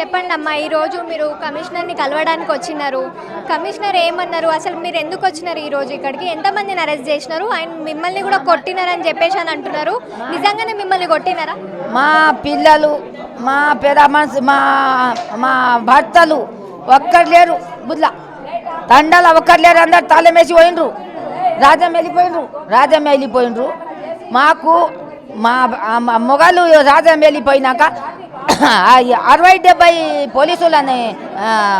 చెప్పండి అమ్మా ఈరోజు మీరు కమిషనర్ని కలవడానికి వచ్చినారు. కమిషనర్ ఏమన్నారు? అసలు మీరు ఎందుకు వచ్చినారు ఈరోజు ఇక్కడికి? ఎంతమందిని అరెస్ట్ చేసినారు? ఆయన మిమ్మల్ని కూడా కొట్టినారని చెప్పేసి అని అంటున్నారు. నిజంగానే మిమ్మల్ని కొట్టినారా? మా పిల్లలు మా పెద్ద మనసు మా మా భర్తలు ఒక్కరు లేరు. బుద్ల తండాలు ఒక్కరు లేరు. అందరు తలమేసి పోయిండ్రు. రాజం వెళ్ళిపోయినరు రాజం వెళ్ళిపోయినరు మాకు మా మొగలు రాజం వెళ్ళిపోయినాక అరవై డెబ్బై పోలీసులని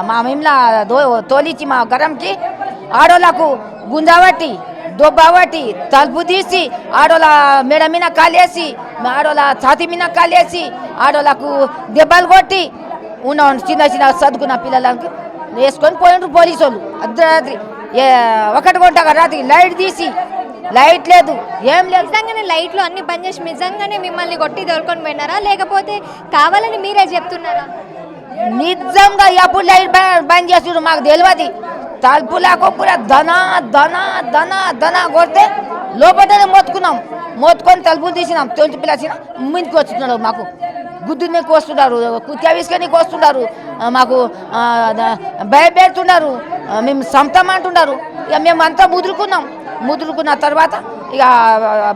మా మిమ్లా దో తోలిచ్చి మా గరంకి ఆడోళ్ళకు గుంజావట్టి దొబ్బబట్టి తలుపు తీసి ఆడోళ్ళ మెడ మీద కాలేసి ఆడోళ్ళ ఛాతి మీద కాలేసి ఆడోళ్ళకు దెబ్బలు కొట్టి ఉన్న చిన్న చిన్న చదువుకున్న పిల్లలకు వేసుకొని పోయిండ్రు పోలీసు వాళ్ళు అర్ధరాత్రి ఏ ఒకటి కొంటాక రాత్రి లైట్ తీసి లైట్ లేదు. ఏం లేదు. నిజంగానే లైట్లు అన్ని బంద్ చేసి నిజంగానే మిమ్మల్ని కొట్టి దొరుకొని పోయినారా? లేకపోతే కావాలని మీరే చెప్తున్నారా? నిజంగా ఎప్పుడు లైట్ బంద్ చేస్తుడు మాకు తెలియదు. తలుపులకు కూడా ధన ధన ధన ధన కొడితే లోపలనే మోతుకున్నాం మోతుకొని తలుపులు తీసినాం. తొలిచి పిల్లచిన ముందుకు వస్తున్నారు మాకు. గుద్దునికి వస్తున్నారు. కుత్యావిసుకనికి వస్తున్నారు. ఆ, మాకు భయపెడుతున్నారు. మేము సంతం అంటున్నారు. ఇక మేము అంతా ముదురుకున్నాం. ముదురుకున్న తర్వాత ఇక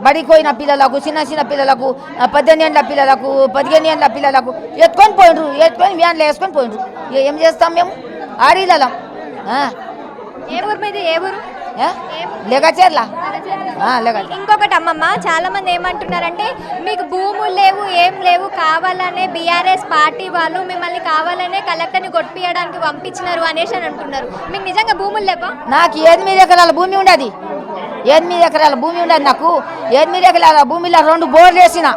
బడికి పోయిన పిల్లలకు చిన్న చిన్న పిల్లలకు పద్దెనిమిది ఏళ్ళ పిల్లలకు పదిహేను ఏళ్ళ పిల్లలకు ఎత్తుకొని పోయినరు ఎత్తుకొని వ్యాన్లో వేసుకొని పోయినరు. ఇక ఏం చేస్తాం మేము? ఆడిలం ఏ ఊరు మీద? ఏ ఊరు? లెగచేర్ల. ఇంకొకటి అమ్మమ్మ చాలా మంది ఏమంటున్నారంటే మీకు భూములు లేవు ఏం లేవు కావాలనే బీఆర్ఎస్ పార్టీ వాళ్ళు మిమ్మల్ని కావాలనే కలెక్టర్ని కొట్టియడానికి పంపించినారు అనేసి అని అంటున్నారు. మీకు నిజంగా భూములు లేవా? నాకు ఎనిమిది ఎకరాల భూమి ఉండదు. ఎనిమిది ఎకరాల భూమి ఉండదు నాకు. ఎనిమిది ఎకరాల భూమిలో రెండు బోర్లు వేసిన.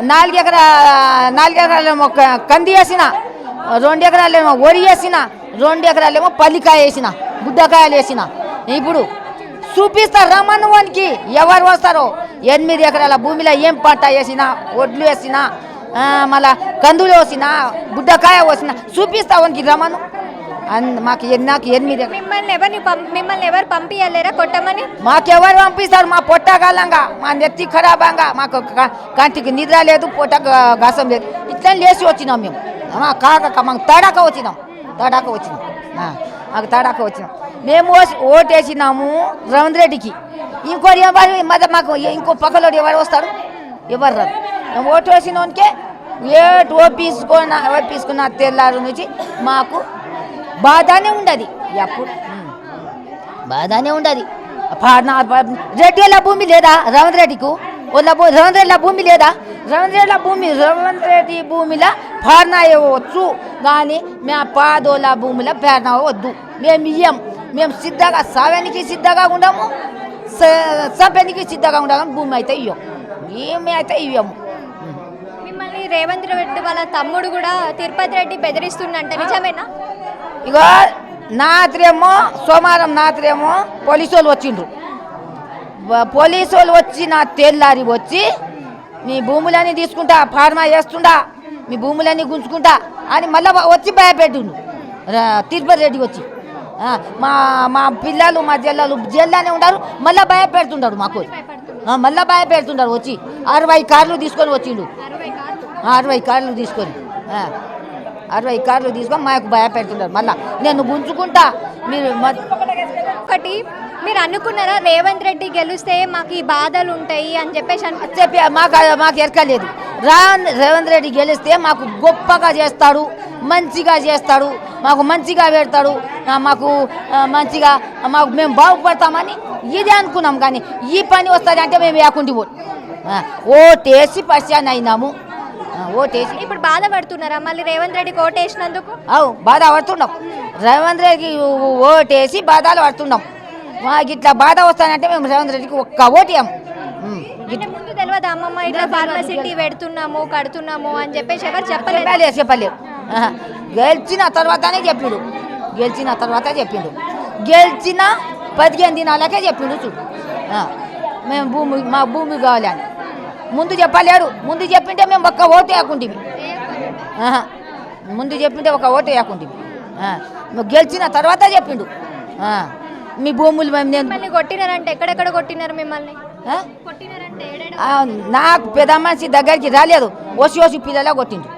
నాలుగు ఎకరా నాలుగు ఎకరాలేమో క- కంది వేసిన. రెండు ఎకరాలేమో వరి వేసిన రెండు ఎకరాలేమో పల్లికాయ వేసిన బుడ్డకాయలు వేసిన. ఇప్పుడు చూపిస్తారు రమ్మను వానికి. ఎవరు వస్తారో? ఎనిమిది ఎకరాల భూమిలో ఏం పంట వేసినా ఒడ్లు వేసిన మళ్ళా కందులు వేసిన బుడ్డకాయ వేసిన చూపిస్తా వానికి రమ్మను. అన్ మాకు నాకు ఎనిమిది. మిమ్మల్ని ఎవరిని మిమ్మల్ని ఎవరు పంపించలేరా కొట్టమని? మాకెవరు పంపిస్తారు? మా పొట్టగాలంగా మా నెత్తి ఖరాబంగా మాకు కంటికి నిద్ర లేదు పొట్ట గసం లేదు. ఇట్లా లేచి వచ్చినాం మేము. కాక మాకు తడాక వచ్చినాం. తడాక వచ్చినాం. మాకు తడాక వచ్చినాం. మేము ఓసి- ఓటేసినాము రవీంద్ర రెడ్డికి. ఇంకోటి ఎవరు మధ్య మాకు ఇంకో పక్కలోడు ఎవరు వస్తారు? ఎవరు రాదు మేము ఓటు వేసినోనికే ఏ ఓపీసుకున్న ఓపీసుకున్న తెల్లారు నుంచి మాకు బాధనే ఉండదు. ఎప్పుడు? బాధనే ఉండదు. రెడ్డి రెడ్డిల భూమి లేదా? రవీంద్ర రెడ్డికు? వాళ్ళ భూ భూమి లేదా? రెడ్డి భూమి రవీంద్ర రెడ్డి భూమిలో ఇవ్వచ్చు కానీ మేము పాదోళ్ళ భూమిలో పాడన వద్దు మేము ఇయ్యం మేము సిద్ధంగా సావానికి సిద్ధంగా ఉండము స- చంపడానికి సిద్ధంగా ఉండము భూమి అయితే ఇయ్యం ఏమి అయితే ఇవ్వము మిమ్మల్ని రేవంత్ రెడ్డి వాళ్ళ తమ్ముడు కూడా తిరుపతి రెడ్డి బెదిరిస్తుండంట నిజమేనా ఇగో నాత్రేమో సోమవారం నాత్రేమో పోలీసు వాళ్ళు వచ్చిండ్రు పోలీసు వాళ్ళు వచ్చి నా తెల్లారి వచ్చి మీ భూములన్నీ తీసుకుంటా ఫార్మా చేస్తుండా మీ భూములన్నీ గుంజుకుంటా అని మళ్ళీ వచ్చి భయపెట్టిండు. తిరుపతి రెడ్డి వచ్చి. మా మా పిల్లలు మా జిల్లాలు జిల్లానే ఉన్నారు మళ్ళీ భయపెడుతుంటాడు మాకు మళ్ళీ భయపెడుతుంటాడు వచ్చి. అరవై కార్లు తీసుకొని వచ్చిండు. అరవై కార్లు తీసుకొని. అరవై కార్లు తీసుకొని మాకు భయపెడుతుంటారు మళ్ళా నేను గుంజుకుంటా మీరు ఒకటి మీరు అనుకున్నారా రేవంత్ రెడ్డి గెలిస్తే మాకు ఈ బాధలు ఉంటాయి అని చెప్పేసి అను చెప్పి మాకు మాకు ఎరకలేదు. రా రేవంత్ రెడ్డి గెలిస్తే మాకు గొప్పగా చేస్తాడు మంచిగా చేస్తాడు మాకు మంచిగా పెడతాడు మాకు మంచిగా మాకు మేము బాగుపడతామని ఇదే అనుకున్నాం కానీ ఈ పని వస్తుంది అంటే మేము వేకుంటి పో. ఓటేసి పరిచయం అయినాము. ఓటేసి. ఇప్పుడు బాధపడుతున్నారా? మళ్ళీ రేవంత్ రెడ్డి కోటేసినందుకు అవు బాధ పడుతున్నాం రేవంత్ రెడ్డికి ఓటేసి బాధలు పడుతున్నాం. మాకు ఇట్లా బాధ వస్తానంటే మేము రేవంత్ రెడ్డికి ఒక్క ఓటేయం ముందు తెలియదు అమ్మమ్మ ఇట్లా ఫార్మసిటీ పెడుతున్నాము కడుతున్నాము అని చెప్పేసి ఎవరు చెప్పలేదు. గెలిచిన తర్వాతనే చెప్పిండు. గెలిచిన తర్వాత చెప్పిండు. గెలిచిన పదిహేను దినాలకే చెప్పిండు చూడు. మేము భూమి మా భూమి కావాలి అని. ముందు చెప్పలేడు. ముందు చెప్పింటే మేము ఒక్క ఓటు వేయకుంటుంది ముందు చెప్పింటే ఒక ఓటు వేయకుంటుంది గెలిచిన తర్వాత చెప్పిండు. మీ భూములు మిమ్మల్ని కొట్టినారంటే ఎక్కడెక్కడ కొట్టినారు మిమ్మల్ని? కొట్టినారంటే నాకు పెద్ద మనిషి దగ్గరికి రాలేదు. ఓసి ఓసి పిల్లలా కొట్టిండు